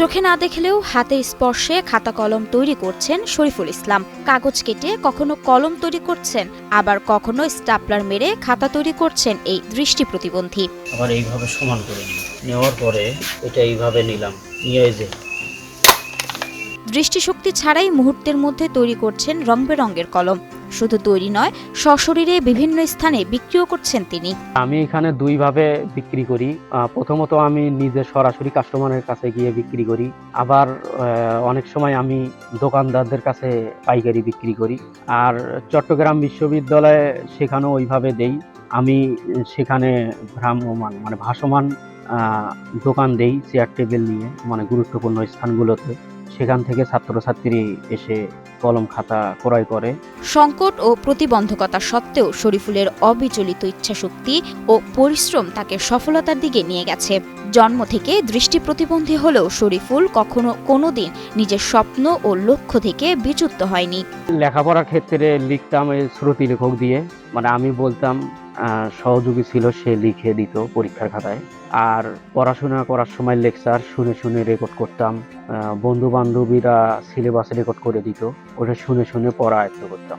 চোখে না দেখলেও হাতের স্পর্শে খাতা কলম তৈরি করছেন শরীফুল ইসলাম। কাগজ কেটে কখনো কলম তৈরি করছেন আবার কখনো স্টাপলার মেরে খাতা তৈরি করছেন এই দৃষ্টি প্রতিবন্ধী। আবার এইভাবে সমান করে নেওয়ার পরে এটা এইভাবে নিলাম। নিয়ে যে। দৃষ্টিশক্তি ছাড়াই মুহূর্তের মধ্যে তৈরি করছেন রং বেরঙের কলম। শুধু তৈরি নয়, সশরীরে বিভিন্ন স্থানে বিক্রিও করছেন তিনি। আমি এখানে দুইভাবে বিক্রি করি। প্রথমত আমি নিজে সরাসরি কাস্টমারের কাছে গিয়ে বিক্রি করি। আবার অনেক সময় আমি দোকানদারদের কাছে পাইকারি বিক্রি করি। আর চট্টগ্রাম বিশ্ববিদ্যালয়ে সেখানেও ওইভাবে দেই। আমি সেখানে ভ্রাম্যমান মানে ভাসমান দোকান দেই, চেয়ার, টেবিল নিয়ে মানে গুরুত্বপূর্ণ স্থানগুলোতে। সেখান থেকে ছাত্রছাত্রী এসে কলম খাতা ক্রয় করে। সংকট ও প্রতিবন্ধকতা সত্ত্বেও শরীফুলের অবিচলিত ইচ্ছাশক্তি ও পরিশ্রম তাকে সফলতার দিকে নিয়ে গেছে। জন্ম থেকে দৃষ্টি প্রতিবন্ধী হলেও শরীফুল কখনো কোনোদিন নিজের স্বপ্ন ও লক্ষ্য থেকে বিচ্যুত হয়নি। লেখাপড়ার ক্ষেত্রে লিখতাম এই শ্রুতি লেখক দিয়ে। মানে আমি বলতাম সহযোগী ছিল, সে লিখে দিত পরীক্ষার খাতায়। আর পড়াশোনা করার সময় লেকচার শুনে শুনে রেকর্ড করতাম। বন্ধু বান্ধবীরা সিলেবাস রেকর্ড করে দিত। ওটা শুনে শুনে পড়া আয়ত্ত করতাম।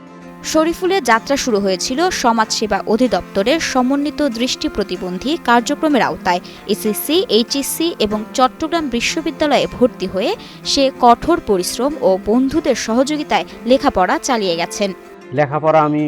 শরীফুলের যাত্রা শুরু হয়েছিল সমাজসেবা অধিদপ্তরের সমন্বিত দৃষ্টি প্রতিবন্ধী কার্যক্রমের আওতায়। এসএসসি এইচএসসি এবং চট্টগ্রাম বিশ্ববিদ্যালয়ে ভর্তি হয়ে সে কঠোর পরিশ্রম ও বন্ধুদের সহযোগিতায় লেখাপড়া চালিয়ে গেছেন। লেখাপড়া আমি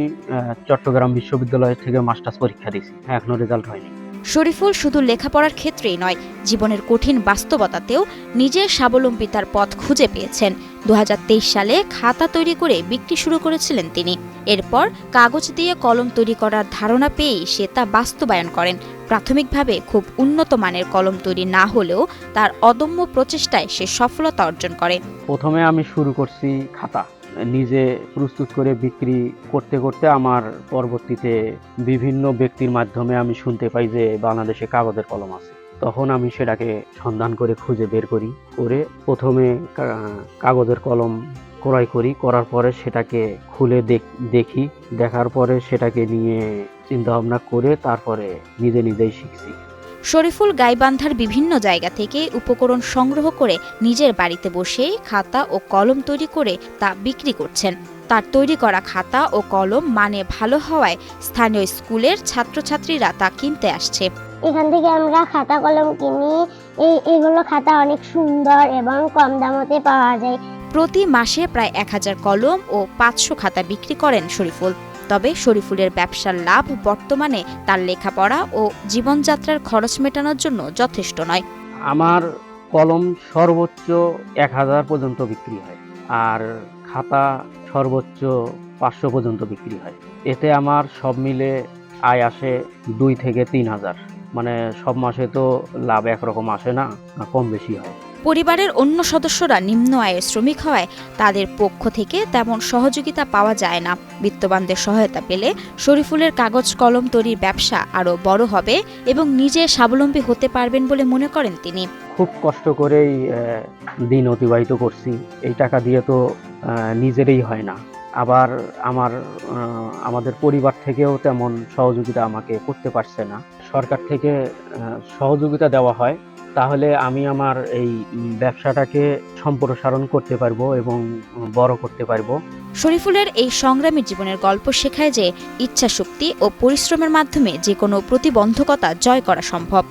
চট্টগ্রাম বিশ্ববিদ্যালয় থেকে মাস্টার্স পরীক্ষা দিয়েছি। এখনও রেজাল্ট হয়নি। শরীফুল শুধু লেখাপড়ার ক্ষেত্রেই নয় জীবনের কঠিন বাস্তবতাতেও নিজের স্বাবলম্বিতার পথ খুঁজে পেয়েছেন। দু হাজার তেইশ সালে খাতা তৈরি করে বিক্রি শুরু করেছিলেন তিনি। এরপর কাগজ দিয়ে কলম তৈরি করার ধারণা পেয়েই সে তা বাস্তবায়ন করেন। প্রাথমিকভাবে খুব উন্নত মানের কলম তৈরি না হলেও তার অদম্য প্রচেষ্টায় সে সফলতা অর্জন করে। প্রথমে আমি শুরু করছি খাতা। নিজে প্রস্তুত করে বিক্রি করতে করতে আমার পরবর্তীতে বিভিন্ন ব্যক্তির মাধ্যমে আমি শুনতে পাই যে বাংলাদেশে কাগজের কলম আছে। তখন আমি সেটাকে সন্ধান করে খুঁজে বের করি, করে প্রথমে কাগজের কলম ক্রয় করি, করার পরে সেটাকে খুলে দেখ- দেখি, দেখার পরে সেটাকে নিয়ে চিন্তা ভাবনা করে তারপরে নিজে নিজেই শিখছি। শরীফুল গাইবান্ধার বিভিন্ন জায়গা থেকে উপকরণ সংগ্রহ করে নিজের বাড়িতে বসে খাতা ও কলম তৈরি করে তা বিক্রি করছেন। তার তৈরি করা খাতা ও কলম মানে ভালো হওয়ায় স্থানীয় স্কুলের ছাত্রছাত্রীরা তা কিনতে আসছে। এখান থেকে আমরা খাতা কলম কিনি। এগুলো খাতা অনেক সুন্দর এবং কম দামতে পাওয়া যায়। প্রতি মাসে প্রায় এক হাজার কলম ও পাঁচশো খাতা বিক্রি করেন শরীফুল। তবে শরীফুলের ব্যবসার লাভ বর্তমানে তার লেখাপড়া ও জীবনযাত্রার খরচ মেটানোর জন্য যথেষ্ট নয়। আমার কলম সর্বোচ্চ এক হাজার পর্যন্ত বিক্রি হয় আর খাতা সর্বোচ্চ পাঁচশো পর্যন্ত বিক্রি হয়। এতে আমার সব মিলে আয় আসে দুই থেকে তিন হাজার। মানে সব মাসে তো লাভ একরকম আসে না কম বেশি হয়। পরিবারের অন্য সদস্যরা নিম্ন আয়ের শ্রমিক হওয়ায় তাদের পক্ষ থেকে তেমন সহযোগিতা পাওয়া যায় না। বিত্তবানদের সহায়তা পেলে শরীফুলের কাগজ কলম তৈরির ব্যবসা আরও বড় হবে এবং নিজে স্বাবলম্বী হতে পারবেন বলে মনে করেন তিনি। খুব কষ্ট করেই দিন অতিবাহিত করছি। এই টাকা দিয়ে তো নিজেরই হয় না। আবার আমার আমাদের পরিবার থেকেও তেমন সহযোগিতা আমাকে করতে পারছে না। সরকার থেকে সহযোগিতা দেওয়া হয়। তাহলে আমি আমার এই ব্যবসাটাকে সম্প্রসারণ করতে পারব এবং বড় করতে পারব। শরীফুলের এই সংগ্রামী জীবনের গল্প শেখায় যে ইচ্ছা শক্তি ও পরিশ্রমের মাধ্যমে যে কোনো প্রতিবন্ধকতা জয় করা সম্ভব।